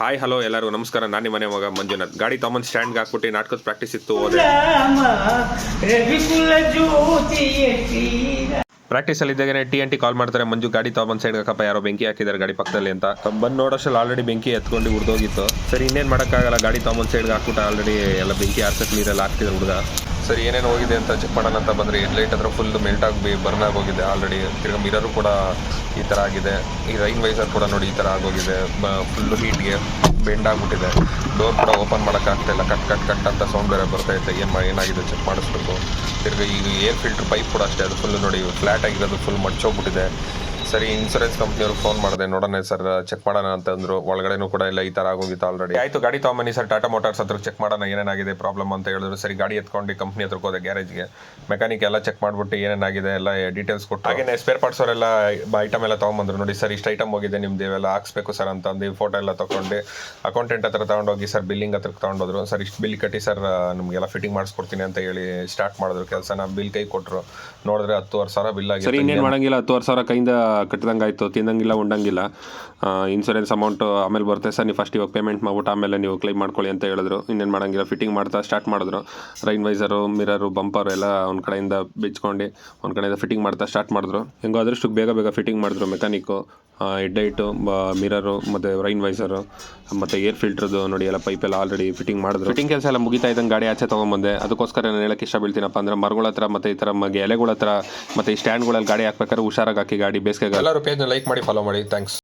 Hi hello ಎಲ್ಲರಿಗೂ ನಮಸ್ಕಾರ. ನಾನು ನಿಮ್ಮನೆ ಮಗ ಮಂಜುನಾಥ್. ಗಾಡಿ ತಮ್ಮನ್ ಸ್ಟ್ಯಾಂಡ್ಗೆ ಹಾಕ್ಬಿಟ್ಟು ನಾಟಕದ ಪ್ರಾಕ್ಟೀಸ್ ಇತ್ತು, ಹೋದೆ. ಅಲ್ಲಿ ಇದ್ದಾಗನೇ ಟಿ ಎನ್ ಕಾಲ್ ಮಾಡ್ತಾರೆ. ಮಂಜು, ಗಾಡಿ ತಗೊಂಡ್ ಸೈಡ್ ಕಪ್ಪ ಯಾರೋ ಬೆಂಕಿ ಹಾಕಿದ್ದಾರೆ ಗಾಡಿ ಪಕ್ಕದಲ್ಲಿ ಅಂತ. ಬಂದು ನೋಡೋಷ್ಟಲ್ಲಿ ಆಲ್ರೆಡಿ ಬೆಂಕಿ ಎತ್ಕೊಂಡು ಉರ್ದೋಗಿತ್ತು. ಸರಿ, ಇನ್ನೇನು ಮಾಡೋಕ್ಕಾಗಲ್ಲ. ಗಾಡಿ ತಗೊಂಡ್ ಸೈಡ್ಗೆ ಹಾಕ್ಬಿಟ್ಟು ಆಲ್ರೆಡಿ ಎಲ್ಲ ಬೆಂಕಿ ಆರ್ಸಕ್ಕೆ ನೀರೆಲ್ಲ ಹಾಕ್ತಿದ್ರು ಹುಡುಗ. ಸರಿ, ಏನೇನು ಹೋಗಿದೆ ಅಂತ ಚೆಕ್ ಮಾಡೋಣ ಅಂತ ಬಂದರೆ. ಹೆಡ್ಲೈಟ್ ಹತ್ರ ಫುಲ್ ಮೆಲ್ಟ್ ಆಗಿ ಬರ್ನ್ ಆಗೋಗಿದೆ ಆಲ್ರೆಡಿ ತಿರ್ಗ ಮಿರರು ಕೂಡ ಈ ಥರ ಆಗಿದೆ. ಈ ರೈನ್ ವೈಸರ್ ಕೂಡ ನೋಡಿ ಈ ಥರ ಆಗೋಗಿದೆ. ಫುಲ್ಲು ಹೀಟ್ಗೆ ಬೆಂಡ್ ಆಗಿಬಿಟ್ಟಿದೆ. ಡೋರ್ ಕೂಡ ಓಪನ್ ಮಾಡೋಕ್ಕಾಗ್ತಾಯಿಲ್ಲ ಕಟ್ ಕಟ್ ಕಟ್ ಅಂತ ಸೌಂಡ್ ಬೇರೆ ಬರ್ತಾ ಇತ್ತು. ಏನು ಏನಾಗಿದೆ ಚೆಕ್ ಮಾಡಿಸ್ಬೇಕು. ತಿರ್ಗಿ ಈಗ ಏರ್ ಫಿಲ್ಟರ್ ಪೈಪ್ ಕೂಡ ಅಷ್ಟೇ. ಅದು ಫುಲ್ ನೋಡಿ ಫ್ಲಾಟ್ ಆಗಿರೋದು ಫುಲ್ ಮಡ್ಚೋಗ್ಬಿಟ್ಟಿದೆ. ಸರಿ ಇನ್ಸೂರೆನ್ಸ್ ಕಂಪ್ನಿಯವ್ರು ಫೋನ್ ಮಾಡಿದೆ ನೋಡೋಣ ಸರ್ ಚೆಕ್ ಮಾಡೋಣ ಅಂತಂದ್ರು ಒಳಗಡೆನೂ ಕೂಡ ಇಲ್ಲ ಈ ತರ ಆಗೋಗಿತ್ತು ಆಲ್ರೆಡಿ ಆಯ್ತು ಗಾಡಿ ತಗೊಂಬನ್ನಿ ಸರ್ ಟಾಟಾ ಮೋಟಾರ್ಸ್ ಹತ್ರ ಚೆಕ್ ಮಾಡೋಣ ಏನೇನಾಗಿದೆ ಪ್ರಾಬ್ಲಮ್ ಅಂತ ಹೇಳಿದ್ರು. ಸರಿ ಗಾಡಿ ಎತ್ಕೊಂಡು ಕಂಪ್ನಿ ಹತ್ರಕ್ಕೆ ಹೋದೆ ಗ್ಯಾರೇಜ್ಗೆ ಮೆಕ್ಯಾನಿಕ್ ಎಲ್ಲ ಚೆಕ್ ಮಾಡಿಬಿಟ್ಟು ಏನೇನಾಗಿದೆ ಎಲ್ಲ ಡೀಟೇಲ್ಸ್ ಕೊಟ್ಟು. ಹಾಗೆ ಸ್ಪೇರ್ ಪಾರ್ಟ್ಸ್ ಅವರೆಲ್ಲ ಐಟಮ್ ಎಲ್ಲ ತಗೊಂಬಂದ್ರು. ನೋಡಿ ಸರ್ ಇಷ್ಟು ಐಟಮ್ ಹೋಗಿದೆ ನಿಮ್ದು ಇವೆಲ್ಲ ಹಾಕ್ಸ್ಬೇಕು ಸರ್ ಅಂತ ಅಂದು ಫೋಟೋ ಎಲ್ಲ ತೊಗೊಂಡು ಅಕೌಂಟೆಂಟ್ ಹತ್ರ ತಗೊಂಡೋಗಿ ಸರ್ ಬಿಲ್ಲಿಂಗ್ ಹತ್ರ ತಗೊಂಡೋದ್ರು. ಸರ್ ಇಷ್ಟು ಬಿಲ್ ಕಟ್ಟಿ ಸರ್ ನಮಗೆಲ್ಲ ಫಿಟ್ಟಿಂಗ್ ಮಾಡಿಸ್ಕೊಡ್ತೀನಿ ಅಂತ ಹೇಳಿ ಸ್ಟಾರ್ಟ್ ಮಾಡಿದ್ರು. ಕೆಲಸನ ಬಿಲ್ ಕೈ ಕೊಟ್ಟರು ನೋಡಿದ್ರೆ ಹತ್ತುವರೆ ಸಾವಿರ ಬಿಲ್ ಆಗಿದೆ ಸರ್ ಇನ್ನೇನು ಮಾಡಂಗಿಲ್ಲ ಹತ್ತುವರೆ ಸಾವಿರ ಕೈಯಿಂದ ಕಟ್ಟಿದಂಗೆ ಆಯಿತು ತಿಂದಂಗಿಲ್ಲ, ಉಂಡಂಗಿಲ್ಲ. ಇನ್ಸೂರೆನ್ಸ್ ಅಮೌಂಟು ಆಮೇಲೆ ಬರುತ್ತೆ. ಸರ್, ನೀವು ಫಸ್ಟ್ ಇವಾಗ ಪೇಮೆಂಟ್ ಮಾಡ್ಬಿಟ್ಟು ಆಮೇಲೆ ನೀವು ಕ್ಲೈಮ್ ಮಾಡ್ಕೊಳ್ಳಿ ಅಂತ ಹೇಳಿದ್ರು. ಇನ್ನೇನು ಮಾಡೋಂಗಿಲ್ಲ ಫಿಟ್ಟಿಂಗ್ ಮಾಡ್ತಾ ಸ್ಟಾರ್ಟ್ ಮಾಡಿದ್ರು. ರೈನ್ ವೈಸರು, ಮಿರರು, ಬಂಪರ್ ಎಲ್ಲ ಒಂದು ಕಡೆಯಿಂದ ಬಿಚ್ಕೊಂಡು, ಒಂದು ಕಡೆಯಿಂದ ಫಿಟ್ಟಿಂಗ್ ಮಾಡ್ತಾ ಸ್ಟಾರ್ಟ್ ಮಾಡಿದ್ರು. ಹೆಂಗೋ ಆದಷ್ಟು ಬೇಗ ಬೇಗ ಫಿಟ್ಟಿಂಗ್ ಮಾಡಿದ್ರು ಮೆಕ್ಯಾನಿಕ್ಕು ಹೆಡ್ಲೈಟು ಮಿರರು, ಮತ್ತು ರೈನ್ ವೈಸರು, ಮತ್ತು ಏರ್ ಫಿಲ್ಟ್ರದ್ದು ನೋಡಿ ಎಲ್ಲ ಪೈಪೆಲ್ಲ ಆಲ್ರೆಡಿ ಫಿಟ್ಟಿಂಗ್ ಮಾಡಿದ್ರು. ಫಿಟ್ಟಿಂಗ್ ಕೆಲಸ ಎಲ್ಲ ಮುಗಿತಾ ಇದ್ದಂಗೆ ಗಾಡಿ ಆಚೆ ತೊಗೊಂಬಂದೆ. ಅದಕ್ಕೋಸ್ಕರ ನಾನು ಹೇಳಕ್ಕೆ ಇಷ್ಟ ಬೀಳ್ತೀನಪ್ಪ ಅಂದ್ರೆ ಮರಗಳ ಹತ್ರ ಮತ್ತು ಈ ಥರ ಮಗೆ ಎಲೆಗಳ ಹತ್ರ ಮತ್ತು ಈ ಸ್ಟ್ಯಾಂಡ್ಗಳಲ್ಲಿ ಗಾಡಿ ಹಾಕ್ಬೇಕಾದ್ರೆ ಹುಷಾರಾಗಿ ಹಾಕಿ ಗಾಡಿ ಬೇಸಿಗೆ ಎಲ್ಲರೂ ಪೇಜ್ನ ಲೈಕ್ ಮಾಡಿ ಫಾಲೋ ಮಾಡಿ. ಥ್ಯಾಂಕ್ಸ್